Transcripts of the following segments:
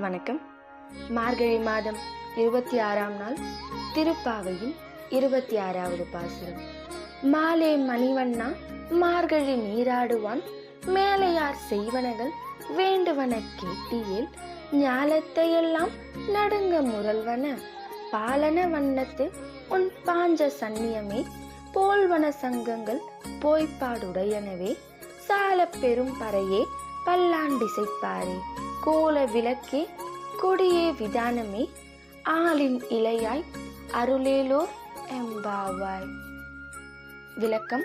வணக்கம். மார்கழி மாதம் இருபத்தி ஆறாம் நாள் திருப்பாவையின் இருபத்தி ஆறாவது பாசுரம். மாலே மணிவண்ணா மார்கழி நீராடுவான் மேலையார் செய்வனகள் வேண்டுவன கேட்டியில் ஞாலத்தையெல்லாம் நடுங்க முரல்வன பாலன வண்ணத்து உன் பாஞ்ச சன்னியமே போல்வன சங்கங்கள் போய்ப்பாடுடையனவே சால பெரும் பறையே பல்லாண்டிசைப்பாரே. கோல விளக்கே கொடியே விதானமே ஆளின் இலையாய் அருளேலோர் எம்பாவாய். விளக்கம்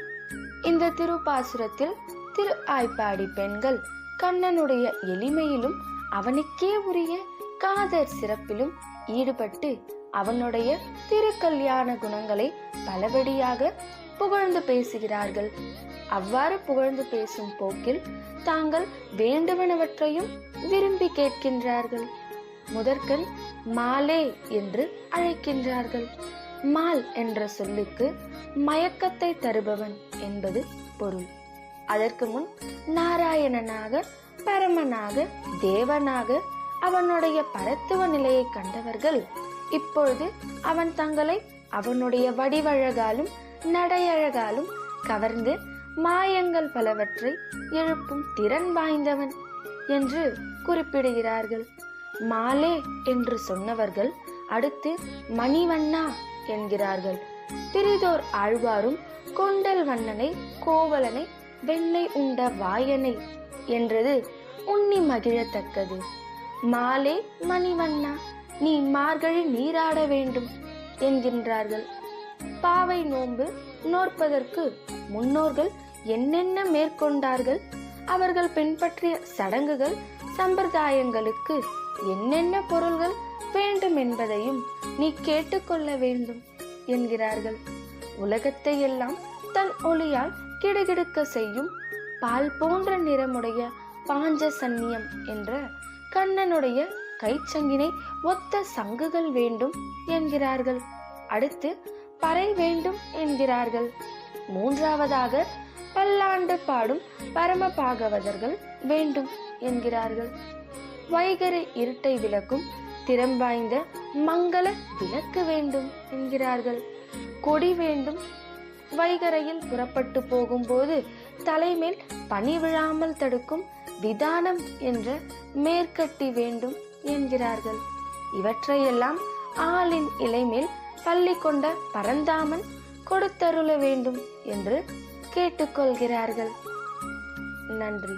இந்த திருப்பாசுரத்தில் திரு ஆய்ப்பாடி பெண்கள் கண்ணனுடைய எளிமையிலும் அவனுக்கே உரிய காதர் சிறப்பிலும் ஈடுபட்டு அவனுடைய திருக்கல்யாண குணங்களை பலபடியாக புகழ்ந்து பேசுகிறார்கள். அவ்வாறு புகழ்ந்து பேசும் போக்கில் தாங்கள் வேண்டுவனவற்றையும் விரும்பி கேட்கின்றார்கள். முதற்கண் மாலே என்று அழைக்கின்றார்கள். மால் என்ற சொல்லுக்கு மயக்கத்தை தருபவன் என்பது பொருள். அதற்கு முன் நாராயணனாக பரமனாக தேவனாக அவனுடைய பரத்துவ நிலையை கண்டவர்கள் இப்பொழுது அவன் தங்களை அவனுடைய வடிவழகாலும் நடையழகாலும் கவர்ந்து மாயங்கள் பலவற்றை எழுப்பும் திறன் வாய்ந்தவன் என்று குறிப்பிடுகிறார்கள். மாலே என்று சொன்னவர்கள் அடுத்து மணிவண்ணா என்கிறார்கள். பிரிதோர் ஆழ்வாரும் கொண்டல் வண்ணனை கோவலனை வெண்ணை உண்ட வாயனை என்றது உண்ணி மகிழத்தக்கது. மாலே மணிவண்ணா நீ மார்கழி நீராட வேண்டும் என்கின்றார்கள். பாவை நோன்பு நோற்பதற்கு முன்னோர்கள் என்னென்ன மேற்கொண்டார்கள்? அவர்கள் பின்பற்றிய சடங்குகள் சம்பிரதாயங்களுக்கு என்னென்ன பொருள்கள் வேண்டும் என்பதையும் நீ கேட்டுக்கொள்ள வேண்டும் என்கிறார்கள். உலகத்தை எல்லாம் தன் ஒளியால் கிடுகிடுக்க செய்யும் பால் போன்ற நிறமுடைய பாஞ்ச சன்னியம் என்ற கண்ணனுடைய கைச்சங்கினை ஒத்த சங்குகள் வேண்டும் என்கிறார்கள். அடுத்து பறை வேண்டும் என்கிறார்கள். மூன்றாவதாக பல்லாண்டு பாடும் பரம பாகவதர்கள் வேண்டும் என்கிறார்கள். வைகரை இருட்டை விளக்கும் திறம் வாய்ந்த மங்கள விளக்கு வேண்டும் என்கிறார்கள். கொடி வேண்டும் வைகரையில் புறப்பட்டு போகும்போது தலைமேல் பனி விழாமல் தடுக்கும் விதானம் என்ற மேற்கட்டி வேண்டும் என்கிறார்கள். இவற்றையெல்லாம் ஆளின் இலைமேல் பள்ளி கொண்ட பரந்தாமன் கொடுத்தருள வேண்டும் என்று கேட்டுக்கொள்கிறார்கள். நன்றி.